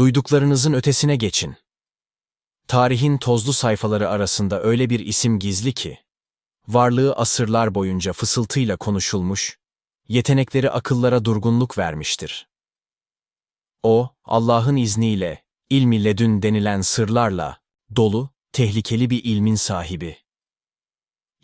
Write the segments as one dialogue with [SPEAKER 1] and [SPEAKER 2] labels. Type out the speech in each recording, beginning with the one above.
[SPEAKER 1] Duyduklarınızın ötesine geçin. Tarihin tozlu sayfaları arasında öyle bir isim gizli ki, varlığı asırlar boyunca fısıltıyla konuşulmuş, yetenekleri akıllara durgunluk vermiştir. O, Allah'ın izniyle, ilmi ledün denilen sırlarla, dolu, tehlikeli bir ilmin sahibi.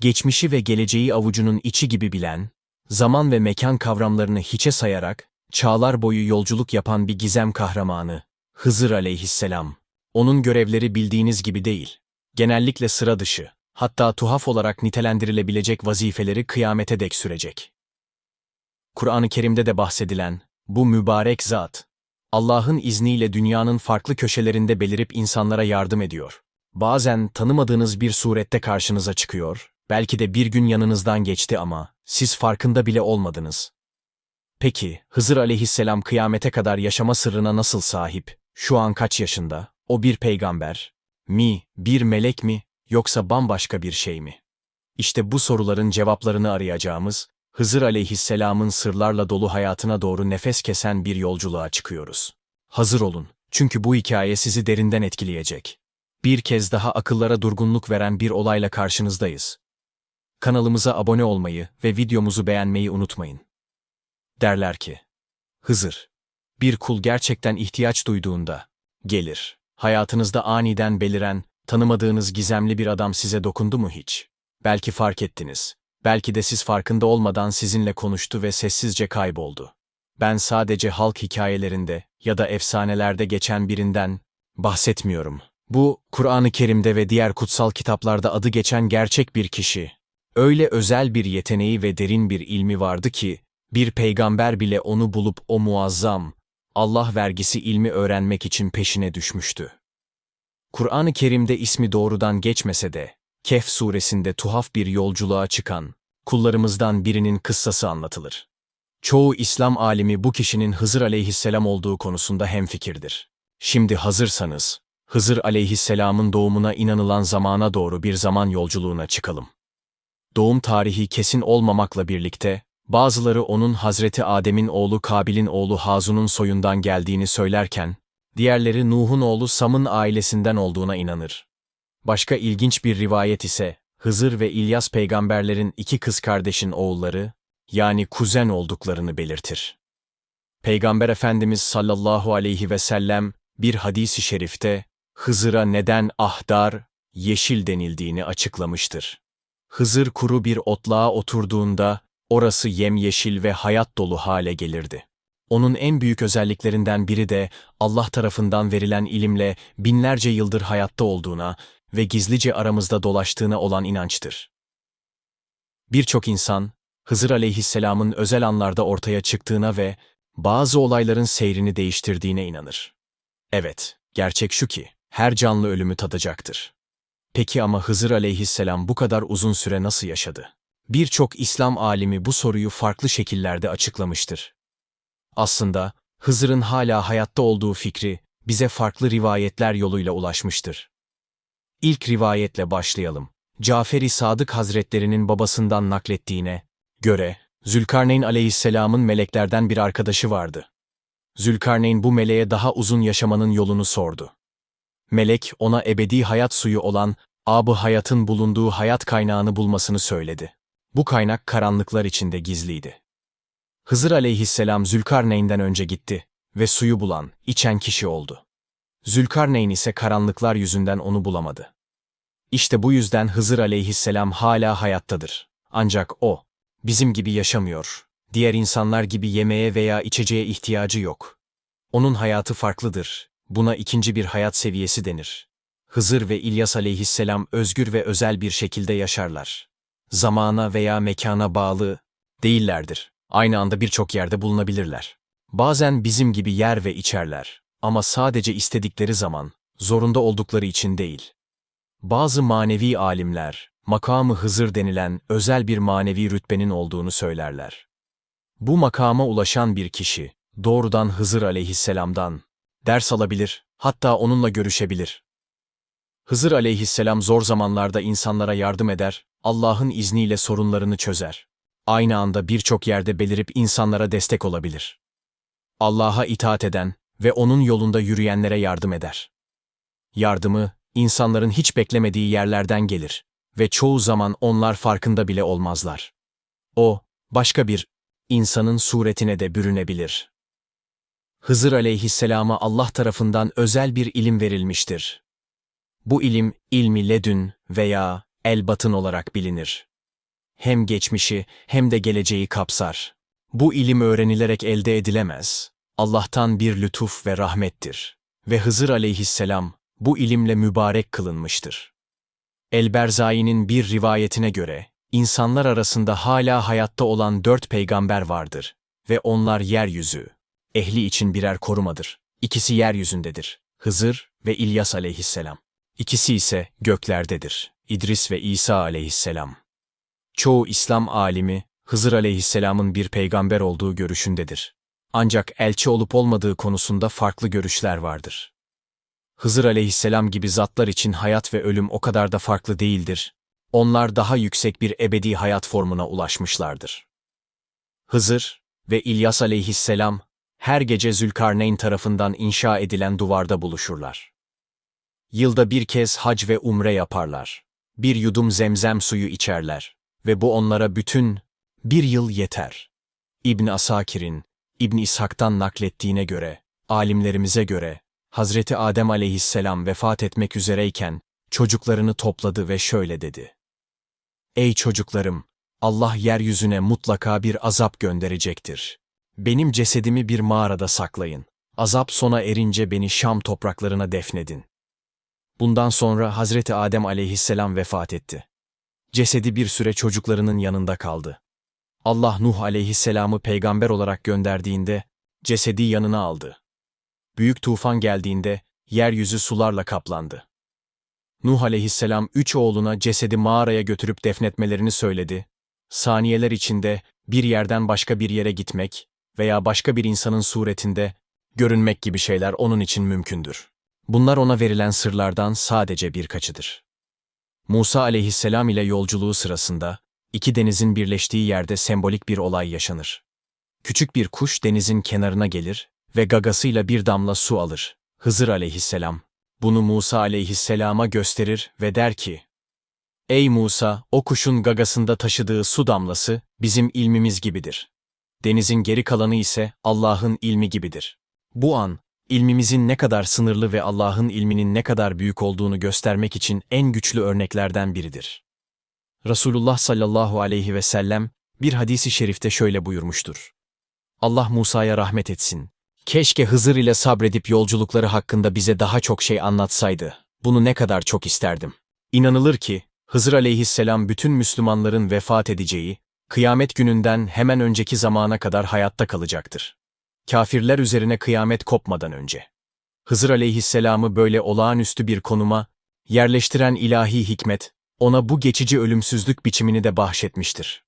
[SPEAKER 1] Geçmişi ve geleceği avucunun içi gibi bilen, zaman ve mekan kavramlarını hiçe sayarak, çağlar boyu yolculuk yapan bir gizem kahramanı, Hızır aleyhisselam. Onun görevleri bildiğiniz gibi değil. Genellikle sıra dışı, hatta tuhaf olarak nitelendirilebilecek vazifeleri kıyamete dek sürecek. Kur'an-ı Kerim'de de bahsedilen bu mübarek zat, Allah'ın izniyle dünyanın farklı köşelerinde belirip insanlara yardım ediyor. Bazen tanımadığınız bir surette karşınıza çıkıyor, belki de bir gün yanınızdan geçti ama siz farkında bile olmadınız. Peki, Hızır aleyhisselam kıyamete kadar yaşama sırrına nasıl sahip? Şu an kaç yaşında? O bir peygamber mi, bir melek mi, yoksa bambaşka bir şey mi? İşte bu soruların cevaplarını arayacağımız, Hızır aleyhisselamın sırlarla dolu hayatına doğru nefes kesen bir yolculuğa çıkıyoruz. Hazır olun, çünkü bu hikaye sizi derinden etkileyecek. Bir kez daha akıllara durgunluk veren bir olayla karşınızdayız. Kanalımıza abone olmayı ve videomuzu beğenmeyi unutmayın. Derler ki, Hızır, bir kul gerçekten ihtiyaç duyduğunda, gelir. Hayatınızda aniden beliren, tanımadığınız gizemli bir adam size dokundu mu hiç? Belki fark ettiniz. Belki de siz farkında olmadan sizinle konuştu ve sessizce kayboldu. Ben sadece halk hikayelerinde ya da efsanelerde geçen birinden bahsetmiyorum. Bu, Kur'an-ı Kerim'de ve diğer kutsal kitaplarda adı geçen gerçek bir kişi. Öyle özel bir yeteneği ve derin bir ilmi vardı ki, bir peygamber bile onu bulup o muazzam, Allah vergisi ilmi öğrenmek için peşine düşmüştü. Kur'an-ı Kerim'de ismi doğrudan geçmese de, Kehf suresinde tuhaf bir yolculuğa çıkan, kullarımızdan birinin kıssası anlatılır. Çoğu İslam alimi bu kişinin Hızır aleyhisselam olduğu konusunda hemfikirdir. Şimdi hazırsanız, Hızır aleyhisselamın doğumuna inanılan zamana doğru bir zaman yolculuğuna çıkalım. Doğum tarihi kesin olmamakla birlikte, bazıları onun Hazreti Adem'in oğlu Kabil'in oğlu Hazun'un soyundan geldiğini söylerken, diğerleri Nuh'un oğlu Sam'ın ailesinden olduğuna inanır. Başka ilginç bir rivayet ise, Hızır ve İlyas peygamberlerin iki kız kardeşin oğulları, yani kuzen olduklarını belirtir. Peygamber Efendimiz sallallahu aleyhi ve sellem bir hadisi şerifte Hızır'a neden ahdar, yeşil denildiğini açıklamıştır. Hızır kuru bir otluğa oturduğunda orası yemyeşil ve hayat dolu hale gelirdi. Onun en büyük özelliklerinden biri de Allah tarafından verilen ilimle binlerce yıldır hayatta olduğuna ve gizlice aramızda dolaştığına olan inançtır. Birçok insan, Hızır aleyhisselamın özel anlarda ortaya çıktığına ve bazı olayların seyrini değiştirdiğine inanır. Evet, gerçek şu ki, her canlı ölümü tadacaktır. Peki ama Hızır aleyhisselam bu kadar uzun süre nasıl yaşadı? Birçok İslam alimi bu soruyu farklı şekillerde açıklamıştır. Aslında, Hızır'ın hala hayatta olduğu fikri bize farklı rivayetler yoluyla ulaşmıştır. İlk rivayetle başlayalım. Caferi Sadık Hazretlerinin babasından naklettiğine göre, Zülkarneyn aleyhisselamın meleklerden bir arkadaşı vardı. Zülkarneyn bu meleğe daha uzun yaşamanın yolunu sordu. Melek ona ebedi hayat suyu olan abı hayatın bulunduğu hayat kaynağını bulmasını söyledi. Bu kaynak karanlıklar içinde gizliydi. Hızır aleyhisselam Zülkarneyn'den önce gitti ve suyu bulan, içen kişi oldu. Zülkarneyn ise karanlıklar yüzünden onu bulamadı. İşte bu yüzden Hızır aleyhisselam hala hayattadır. Ancak o, bizim gibi yaşamıyor. Diğer insanlar gibi yemeğe veya içeceğe ihtiyacı yok. Onun hayatı farklıdır. Buna ikinci bir hayat seviyesi denir. Hızır ve İlyas aleyhisselam özgür ve özel bir şekilde yaşarlar. Zamana veya mekana bağlı değillerdir. Aynı anda birçok yerde bulunabilirler. Bazen bizim gibi yer ve içerler. Ama sadece istedikleri zaman, zorunda oldukları için değil. Bazı manevi alimler, makamı Hızır denilen özel bir manevi rütbenin olduğunu söylerler. Bu makama ulaşan bir kişi, doğrudan Hızır aleyhisselamdan ders alabilir, hatta onunla görüşebilir. Hızır aleyhisselam zor zamanlarda insanlara yardım eder, Allah'ın izniyle sorunlarını çözer. Aynı anda birçok yerde belirip insanlara destek olabilir. Allah'a itaat eden ve onun yolunda yürüyenlere yardım eder. Yardımı, insanların hiç beklemediği yerlerden gelir ve çoğu zaman onlar farkında bile olmazlar. O, başka bir insanın suretine de bürünebilir. Hızır aleyhisselama Allah tarafından özel bir ilim verilmiştir. Bu ilim, ilmi ledün veya el-batın olarak bilinir. Hem geçmişi hem de geleceği kapsar. Bu ilim öğrenilerek elde edilemez. Allah'tan bir lütuf ve rahmettir. Ve Hızır aleyhisselam bu ilimle mübarek kılınmıştır. El-Berzai'nin bir rivayetine göre, insanlar arasında hala hayatta olan dört peygamber vardır ve onlar yeryüzü, ehli için birer korumadır. İkisi yeryüzündedir, Hızır ve İlyas aleyhisselam. İkisi ise göklerdedir, İdris ve İsa aleyhisselam. Çoğu İslam alimi, Hızır aleyhisselamın bir peygamber olduğu görüşündedir. Ancak elçi olup olmadığı konusunda farklı görüşler vardır. Hızır aleyhisselam gibi zatlar için hayat ve ölüm o kadar da farklı değildir. Onlar daha yüksek bir ebedi hayat formuna ulaşmışlardır. Hızır ve İlyas aleyhisselam her gece Zülkarneyn tarafından inşa edilen duvarda buluşurlar. Yılda bir kez hac ve umre yaparlar. Bir yudum zemzem suyu içerler ve bu onlara bütün bir yıl yeter. İbn Asakir'in İbn İshak'tan naklettiğine göre, alimlerimize göre Hazreti Adem aleyhisselam vefat etmek üzereyken çocuklarını topladı ve şöyle dedi. Ey çocuklarım! Allah yeryüzüne mutlaka bir azap gönderecektir. Benim cesedimi bir mağarada saklayın. Azap sona erince beni Şam topraklarına defnedin. Bundan sonra Hazreti Adem aleyhisselam vefat etti. Cesedi bir süre çocuklarının yanında kaldı. Allah Nuh aleyhisselamı peygamber olarak gönderdiğinde cesedi yanına aldı. Büyük tufan geldiğinde yeryüzü sularla kaplandı. Nuh aleyhisselam üç oğluna cesedi mağaraya götürüp defnetmelerini söyledi. Saniyeler içinde bir yerden başka bir yere gitmek veya başka bir insanın suretinde görünmek gibi şeyler onun için mümkündür. Bunlar ona verilen sırlardan sadece birkaçıdır. Musa aleyhisselam ile yolculuğu sırasında iki denizin birleştiği yerde sembolik bir olay yaşanır. Küçük bir kuş denizin kenarına gelir ve gagasıyla bir damla su alır. Hızır aleyhisselam bunu Musa aleyhisselama gösterir ve der ki, Ey Musa, o kuşun gagasında taşıdığı su damlası bizim ilmimiz gibidir. Denizin geri kalanı ise Allah'ın ilmi gibidir. Bu an, ilmimizin ne kadar sınırlı ve Allah'ın ilminin ne kadar büyük olduğunu göstermek için en güçlü örneklerden biridir. Resulullah sallallahu aleyhi ve sellem bir hadisi şerifte şöyle buyurmuştur. Allah Musa'ya rahmet etsin. Keşke Hızır ile sabredip yolculukları hakkında bize daha çok şey anlatsaydı. Bunu ne kadar çok isterdim. İnanılır ki, Hızır aleyhisselam bütün Müslümanların vefat edeceği, kıyamet gününden hemen önceki zamana kadar hayatta kalacaktır. Kafirler üzerine kıyamet kopmadan önce. Hızır aleyhisselamı böyle olağanüstü bir konuma, yerleştiren ilahi hikmet, ona bu geçici ölümsüzlük biçimini de bahşetmiştir.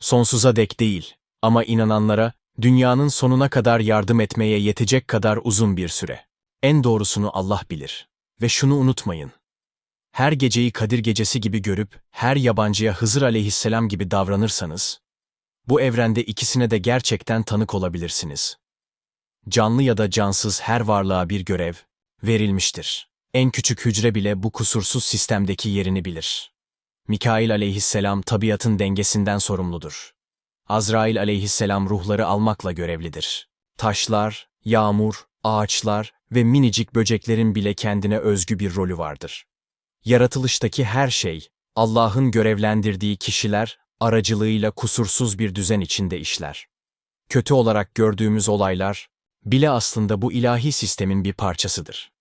[SPEAKER 1] Sonsuza dek değil ama inananlara, dünyanın sonuna kadar yardım etmeye yetecek kadar uzun bir süre. En doğrusunu Allah bilir. Ve şunu unutmayın. Her geceyi Kadir gecesi gibi görüp, her yabancıya Hızır aleyhisselam gibi davranırsanız, bu evrende ikisine de gerçekten tanık olabilirsiniz. Canlı ya da cansız her varlığa bir görev verilmiştir. En küçük hücre bile bu kusursuz sistemdeki yerini bilir. Mikail aleyhisselam tabiatın dengesinden sorumludur. Azrail aleyhisselam ruhları almakla görevlidir. Taşlar, yağmur, ağaçlar ve minicik böceklerin bile kendine özgü bir rolü vardır. Yaratılıştaki her şey, Allah'ın görevlendirdiği kişiler aracılığıyla kusursuz bir düzen içinde işler. Kötü olarak gördüğümüz olaylar bile aslında bu ilahi sistemin bir parçasıdır.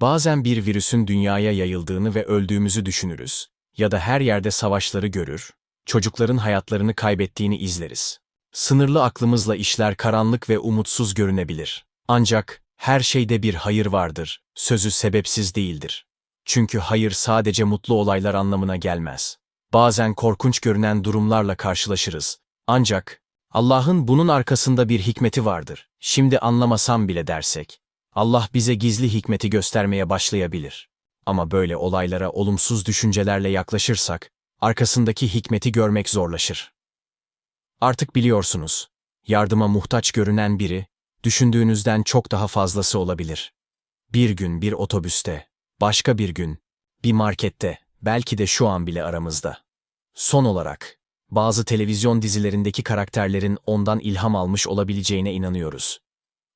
[SPEAKER 1] Bazen bir virüsün dünyaya yayıldığını ve öldüğümüzü düşünürüz ya da her yerde savaşları görür, çocukların hayatlarını kaybettiğini izleriz. Sınırlı aklımızla işler karanlık ve umutsuz görünebilir. Ancak her şeyde bir hayır vardır, sözü sebepsiz değildir. Çünkü hayır sadece mutlu olaylar anlamına gelmez. Bazen korkunç görünen durumlarla karşılaşırız. Ancak Allah'ın bunun arkasında bir hikmeti vardır. Şimdi anlamasam bile dersek, Allah bize gizli hikmeti göstermeye başlayabilir. Ama böyle olaylara olumsuz düşüncelerle yaklaşırsak, arkasındaki hikmeti görmek zorlaşır. Artık biliyorsunuz, yardıma muhtaç görünen biri, Düşündüğünüzden çok daha fazlası olabilir. Bir gün bir otobüste, başka bir gün bir markette, belki de şu an bile aramızda. Son olarak, bazı televizyon dizilerindeki karakterlerin ondan ilham almış olabileceğine inanıyoruz.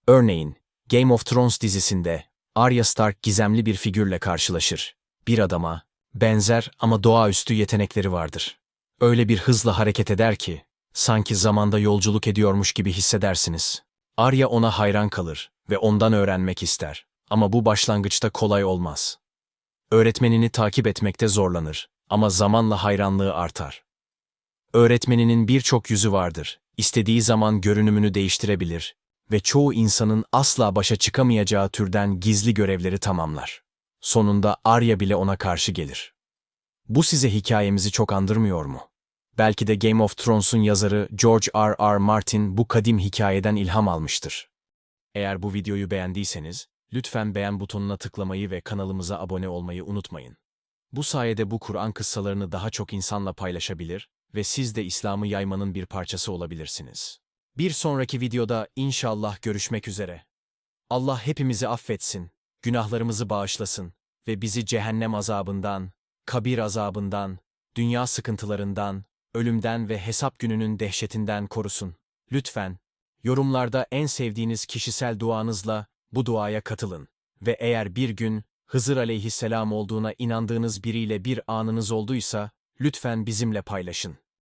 [SPEAKER 1] Örneğin, Game of Thrones dizisinde Arya Stark gizemli bir figürle karşılaşır. Bir adama, benzer ama doğaüstü yetenekleri vardır. Öyle bir hızla hareket eder ki, sanki zamanda yolculuk ediyormuş gibi hissedersiniz. Arya ona hayran kalır ve ondan öğrenmek ister. Ama bu başlangıçta kolay olmaz. Öğretmenini takip etmekte zorlanır ama zamanla hayranlığı artar. Öğretmeninin birçok yüzü vardır. İstediği zaman görünümünü değiştirebilir ve çoğu insanın asla başa çıkamayacağı türden gizli görevleri tamamlar. Sonunda Arya bile ona karşı gelir. Bu size hikayemizi çok andırmıyor mu? Belki de Game of Thrones'un yazarı George R. R. Martin bu kadim hikayeden ilham almıştır. Eğer bu videoyu beğendiyseniz, lütfen beğen butonuna tıklamayı ve kanalımıza abone olmayı unutmayın. Bu sayede bu Kur'an kıssalarını daha çok insanla paylaşabilir ve siz de İslam'ı yaymanın bir parçası olabilirsiniz. Bir sonraki videoda inşallah görüşmek üzere. Allah hepimizi affetsin, günahlarımızı bağışlasın ve bizi cehennem azabından, kabir azabından, dünya sıkıntılarından, ölümden ve hesap gününün dehşetinden korusun. Lütfen, yorumlarda en sevdiğiniz kişisel duanızla bu duaya katılın. Ve eğer bir gün Hızır aleyhisselam olduğuna inandığınız biriyle bir anınız olduysa, lütfen bizimle paylaşın.